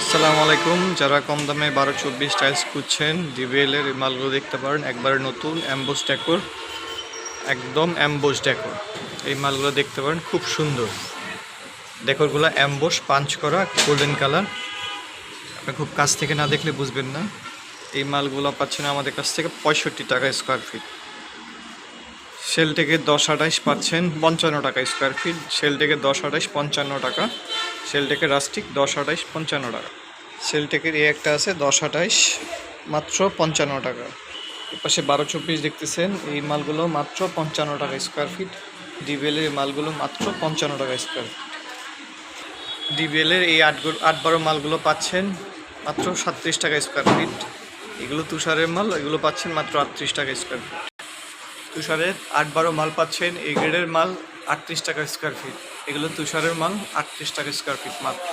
আসসালামু আলাইকুম। যারা কম দামে বারো চব্বিশ টাইলস খুঁজছেন ডিবিএল এর মালগুলো দেখতে পারেন। একবারে নতুন অ্যাম্বোস ডেকোর একদম অ্যাম্বোস ডেকোর এই মালগুলো দেখতে পারেন, খুব সুন্দর। ডেকোরগুলো অ্যাম্বোস পাঞ্চ করা গোল্ডেন কালার আপনি খুব কাছ থেকে না দেখলে বুঝবেন না। এই মালগুলো পাচ্ছেন আমাদের কাছ থেকে পঁয়ষট্টি টাকা স্কোয়ার ফিট সেল থেকে দশ আঠাইশ পাচ্ছেন পঞ্চান্ন টাকা স্কোয়ার ফিট সেল থেকে দশ আঠাইশ পঞ্চান্ন টাকা। সেল থেকে রাস্টিক দশ আঠাইশ পঞ্চান্ন টাকা। সেলটেকের এ একটা আছে দশ আঠাইশ মাত্র পঞ্চান্ন টাকা। এপাশে বারো চব্বিশ দেখতেছেন, এই মালগুলো মাত্র পঞ্চান্ন টাকা স্কোয়ার ফিট ডিবিএলের মালগুলো মাত্র পঞ্চান্ন টাকা স্কোয়ার ফিট ডিবিএলের এই আট আট বারো মালগুলো পাচ্ছেন মাত্র সাতত্রিশ টাকা স্কোয়ার ফিট এগুলো তুষারের মাল, এগুলো পাচ্ছেন মাত্র আটত্রিশ টাকা স্কোয়ার ফিট তুষারের আট বারো মাল পাচ্ছেন, এই গ্রেডের মাল আটত্রিশ টাকা স্কোয়ার ফিট এগুলো তুষারের মান আটত্রিশ টাকা স্কোয়ার ফিট মাত্র।